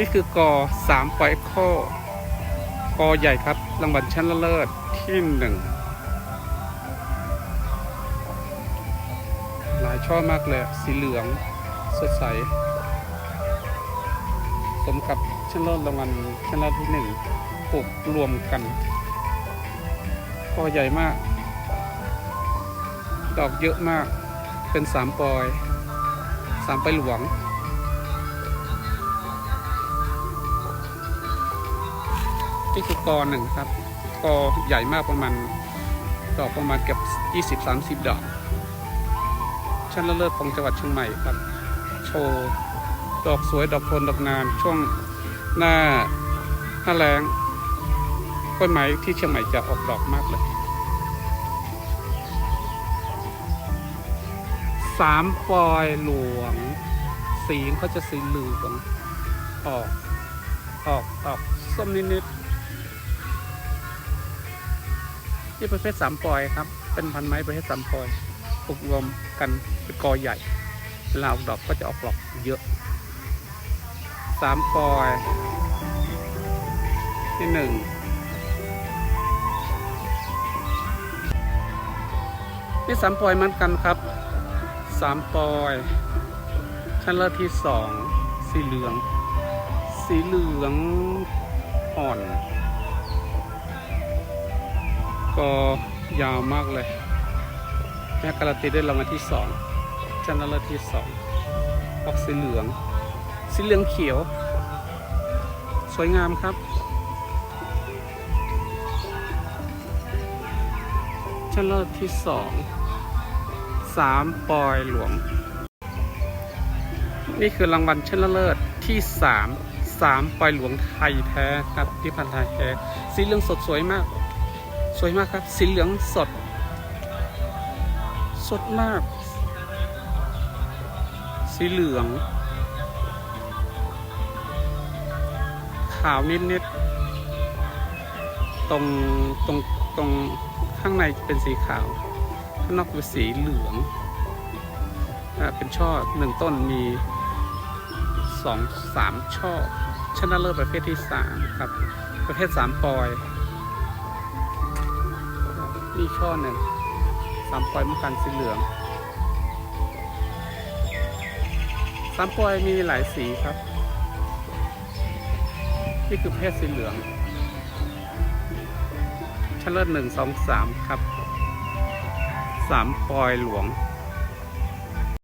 นี่คือกอสามปอยโคกอใหญ่ครับ รางวัลชั้นเลิศที่หนึ่งหลายช่อมากเลย สีเหลือง สดใส สมกับชั้นเลิศรางวัลชั้นเลิศที่หนึ่งปลูกรวมกันกอใหญ่มาก ดอกเยอะมาก เป็นสามปอย สามปอยหลวง นี่คือกอหนึ่งครับกอใหญ่มากประมาณดอกประมาณเกือบ20-30 ดอกชั้นเลิศของจังหวัดเชียงใหม่ครับ โชว์ดอกสวยดอกโทนดอกนานช่วงหน้าหน้าแรงกล้วยไม้ที่เชียงใหม่จะออกดอกมากเลยสามปอยหลวง สีเขาจะสีเหลืองออกออกออกส้มนิดๆ นี่ประเภทสามปอยครับ เป็นพันไม้ประเภทสามปอยปลูกรวมกันเป็นกอใหญ่เวลาออกดอกก็จะออกดอกเยอะสามปอยที่หนึ่งนี่สามปอยมือนกันครับสามปอยชั้นเลิศที่สองสีเหลือง สีเหลืองอ่อน ก็ยาวมากเลย แม่การันตีได้รางวัลที่สองชั้นเลิศที่สองออกสีเหลือง สีเหลืองเขียว สวยงามครับชั้นเลิศที่สองสามปอยหลวง นี่คือรางวัลชนะเลิศที่สามสามปอยหลวงไทยแท้ครับที่พันธ์ไทยแท้สีเหลืองสดสวยมาก สวยมากครับ สีเหลืองสด สดมาก สีเหลือง ขาวนิดๆตรงตรงตรงข้างในเป็นสีขาว ข้างนอกเป็นสีเหลืองอเป็นช่อหนึ่งต้นมีสองสามช่อชนะเลิศประเภทที่สามครับ ประเภทสามปอย นี่ช่อหนึ่งสามปอยเมือกันสีเหลืองสามปอยมีหลายสีครับ นี่คือเพศสีเหลืองชั้นเลิศหนึ่งสองสามครับสามปอยหลวง